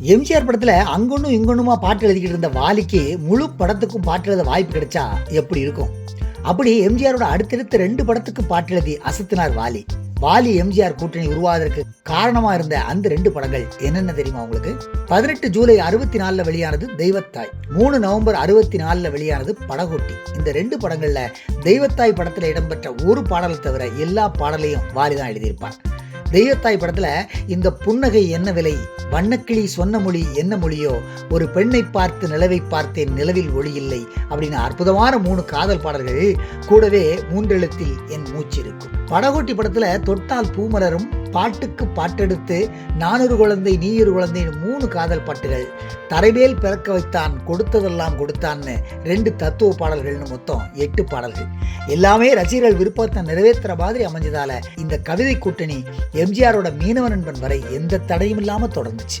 எம்ஜிஆர் படத்துல அங்கொன்னும் இங்கொன்னுமா பாட்டு எழுதிக்கிட்டு இருந்த வாலிக்கு முழு படத்துக்கும் பாட்டு எழுத வாய்ப்பு கிடைச்சா எப்படி இருக்கும்? அப்படி எம்ஜிஆரோட அடுத்தடுத்த ரெண்டு படத்துக்கு பாட்டு எழுதி அசத்தினார் வாலி. வாலி எம்ஜிஆர் கூட்டணி உருவாவதற்கு காரணமா இருந்த அந்த ரெண்டு படங்கள் என்னென்ன தெரியுமா உங்களுக்கு? பதினெட்டு ஜூலை அறுபத்தி நாலுல வெளியானது தெய்வத்தாய். மூணு நவம்பர் அறுபத்தி நாலுல வெளியானது படகோட்டி. இந்த ரெண்டு படங்கள்ல தெய்வத்தாய் படத்துல இடம்பெற்ற ஒரு பாடலை தவிர எல்லா பாடலையும் வாலி தான் எழுதியிருப்பார். தெய்வத்தாய் படத்துல இந்த புன்னகை என்ன விலை? வண்ணக்கிளி சொன்ன மொழி என்ன மொழியோ? ஒரு பெண்ணை பார்த்து நிலவை பார்த்தேன் நிலவில் ஒளி இல்லை. அப்படின்னு அற்புதமான மூணு காதல் பாடல்கள் கூடவே மூன்றெழுத்தில் என் மூச்சு இருக்கும் படகோட்டி படத்துல தொட்டால் பூமலரும் பாட்டுக்கு பாட்டெடுத்து நானூறு குழந்தை நீ ஒரு குழந்தை மூணு காதல் பாட்டுகள். தரைமேல் பிறக்க வைத்தான் கொடுத்ததெல்லாம் கொடுத்தான்னு ரெண்டு தத்துவ பாடல்கள்னு மொத்தம் எட்டு பாடல்கள். எல்லாமே ரசிகர்கள் விருப்பத்தை நிறைவேற்றுற மாதிரி அமைஞ்சதால இந்த கவிதை கூட்டணி எம்ஜிஆரோட மீனவ நண்பன் வரை எந்த தடையும் இல்லாமல் தொடர்ந்துச்சு.